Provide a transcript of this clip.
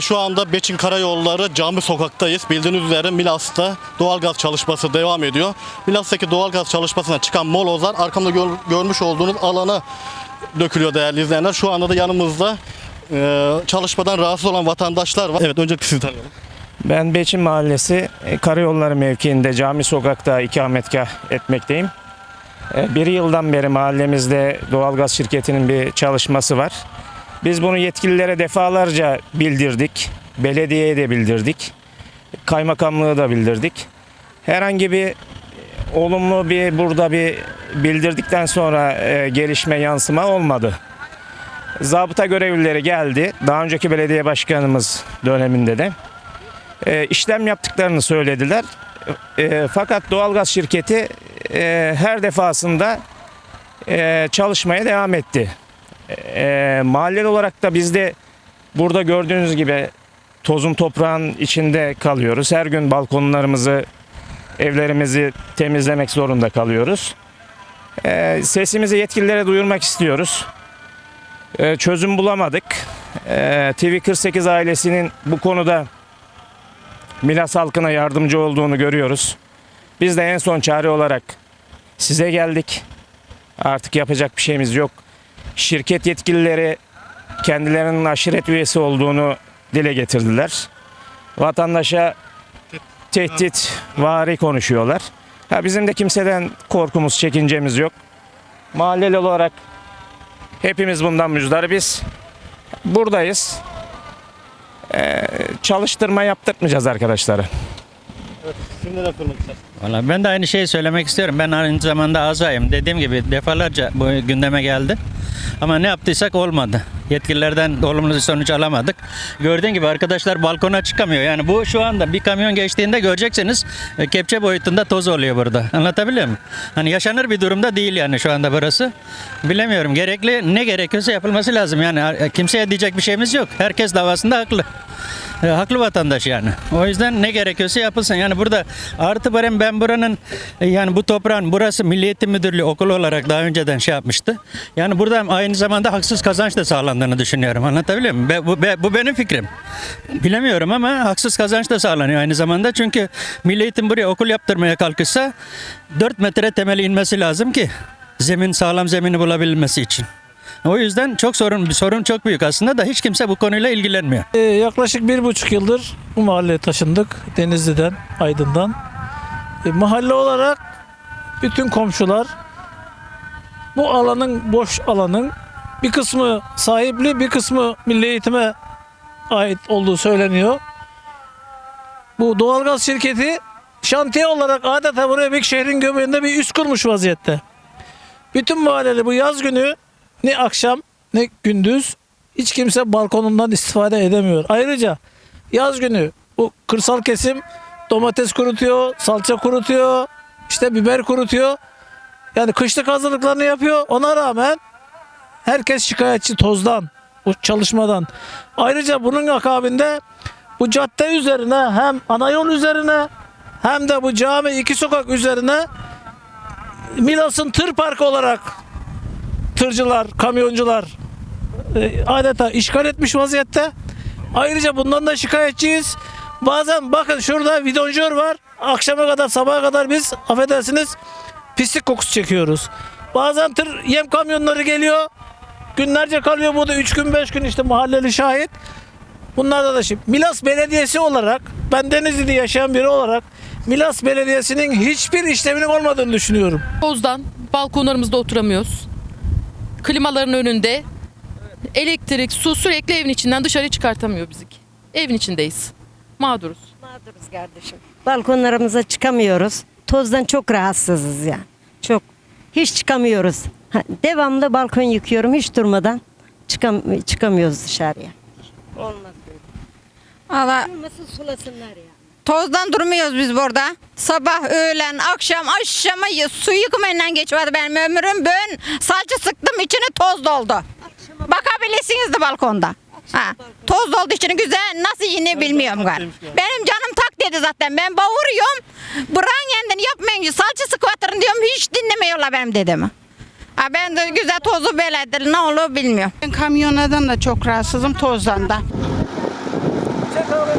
Şu anda Beçin Karayolları Cami Sokak'tayız. Bildiğiniz üzere Milas'ta doğalgaz çalışması devam ediyor. Milas'taki doğalgaz çalışmasına çıkan molozlar arkamda gör- görmüş olduğunuz alana dökülüyor değerli izleyenler. Şu anda da yanımızda e, çalışmadan rahatsız olan vatandaşlar var. Evet öncelikle sizi tanıyalım. Ben Beçin Mahallesi e, Karayolları mevkiinde Cami Sokak'ta ikametgah etmekteyim. E, Bir yıldan beri mahallemizde doğalgaz şirketinin bir çalışması var. Biz bunu yetkililere defalarca bildirdik. Belediyeye de bildirdik. Kaymakamlığı da bildirdik. Herhangi bir e, olumlu bir burada bir bildirdikten sonra e, gelişme yansıma olmadı. Zabıta görevlileri geldi. Daha önceki belediye başkanımız döneminde de e, işlem yaptıklarını söylediler. E, fakat doğalgaz şirketi e, her defasında e, çalışmaya devam etti. E, mahalleli olarak da biz de burada gördüğünüz gibi tozun toprağın içinde kalıyoruz. Her gün balkonlarımızı, evlerimizi temizlemek zorunda kalıyoruz. E, sesimizi yetkililere duyurmak istiyoruz. E, çözüm bulamadık. E, TV48 ailesinin bu konuda Milas halkına yardımcı olduğunu görüyoruz. Biz de en son çare olarak size geldik. Artık yapacak bir şeyimiz yok. Şirket yetkilileri kendilerinin aşiret üyesi olduğunu dile getirdiler. Vatandaşa tehdit vari konuşuyorlar. Ha bizim de kimseden korkumuz, çekincemiz yok. Mahalleli olarak hepimiz bundan müzdaribiz. Buradayız çalıştırma yaptırmayacağız arkadaşlara. Valla ben de aynı şeyi söylemek istiyorum. Ben aynı zamanda azayım. Dediğim gibi defalarca bu gündeme geldi. Ama ne yaptıysak olmadı. Yetkililerden olumlu sonuç alamadık. Gördüğün gibi arkadaşlar balkona çıkamıyor. Yani bu şu anda bir kamyon geçtiğinde göreceksiniz e, kepçe boyutunda toz oluyor burada. Anlatabiliyor muyum? Hani yaşanır bir durumda değil yani şu anda burası. Bilemiyorum. Gerekli ne gerekiyorsa yapılması lazım. Yani e, kimseye diyecek bir şeyimiz yok. Herkes davasında haklı. E, haklı vatandaş yani. O yüzden ne gerekiyorsa yapılsın. Yani burada artı barem ben buranın yani bu toprağın burası Milli Eğitim Müdürlüğü okulu olarak daha önceden şey yapmıştı. Yani burada aynı zamanda haksız kazanç da sağlandığını düşünüyorum. Anlatabiliyor muyum? Be- bu, be- bu benim fikrim. Bilemiyorum ama haksız kazanç da sağlanıyor aynı zamanda. Çünkü Milli Eğitim buraya okul yaptırmaya kalkışsa 4 metre temeli inmesi lazım ki zemin sağlam zemini bulabilmesi için. O yüzden çok sorun sorun çok büyük aslında da hiç kimse bu konuyla ilgilenmiyor. Ee, yaklaşık bir buçuk yıldır bu mahalleye taşındık. Denizli'den, Aydın'dan. Ee, mahalle olarak bütün komşular bu alanın, boş alanın bir kısmı sahipli, bir kısmı milli eğitime ait olduğu söyleniyor. Bu doğalgaz şirketi şantiye olarak adeta buraya bir şehrin göbeğinde bir üs kurmuş vaziyette. Bütün mahalleli bu yaz günü ne akşam ne gündüz hiç kimse balkonundan istifade edemiyor. Ayrıca yaz günü bu kırsal kesim domates kurutuyor, salça kurutuyor, işte biber kurutuyor. Yani kışlık hazırlıklarını yapıyor. Ona rağmen herkes şikayetçi tozdan, bu çalışmadan. Ayrıca bunun akabinde bu cadde üzerine hem ana yol üzerine hem de bu cami iki sokak üzerine Milas'ın tır parkı olarak tırcılar, kamyoncular e, adeta işgal etmiş vaziyette. Ayrıca bundan da şikayetçiyiz. Bazen bakın şurada vidonjör var. Akşama kadar sabaha kadar biz affedersiniz pislik kokusu çekiyoruz. Bazen tır yem kamyonları geliyor. Günlerce kalıyor burada 3 gün 5 gün işte mahalleli şahit. Bunlarda da şimdi Milas Belediyesi olarak ben Denizli'de yaşayan biri olarak Milas Belediyesi'nin hiçbir işleminin olmadığını düşünüyorum. Tozdan balkonlarımızda oturamıyoruz. Klimaların önünde elektrik, su sürekli evin içinden dışarı çıkartamıyor bizi. Evin içindeyiz. Mağduruz. Mağduruz kardeşim. Balkonlarımıza çıkamıyoruz. Tozdan çok rahatsızız yani. Çok. Hiç çıkamıyoruz. Ha, devamlı balkon yıkıyorum hiç durmadan. Çıkam çıkamıyoruz dışarıya. Olmaz böyle. Valla Nasıl sulasınlar ya? tozdan durmuyoruz biz burada. Sabah, öğlen, akşam, aşama y- su yıkımayla geçiyordu benim ömrüm. Ben salça sıktım içine toz doldu. Bakabilirsiniz de balkonda. Ha, toz olduğu için güzel nasıl yine bilmiyorum ben. Benim canım tak dedi zaten. Ben bağırıyorum. Buran kendini yapmayın. Salçası kuatırın diyorum. Hiç dinlemiyorlar benim dedemi. Ha, ben de güzel tozu beledir. Ne olur bilmiyorum. Ben kamyonadan da çok rahatsızım tozdan da. Çek abi.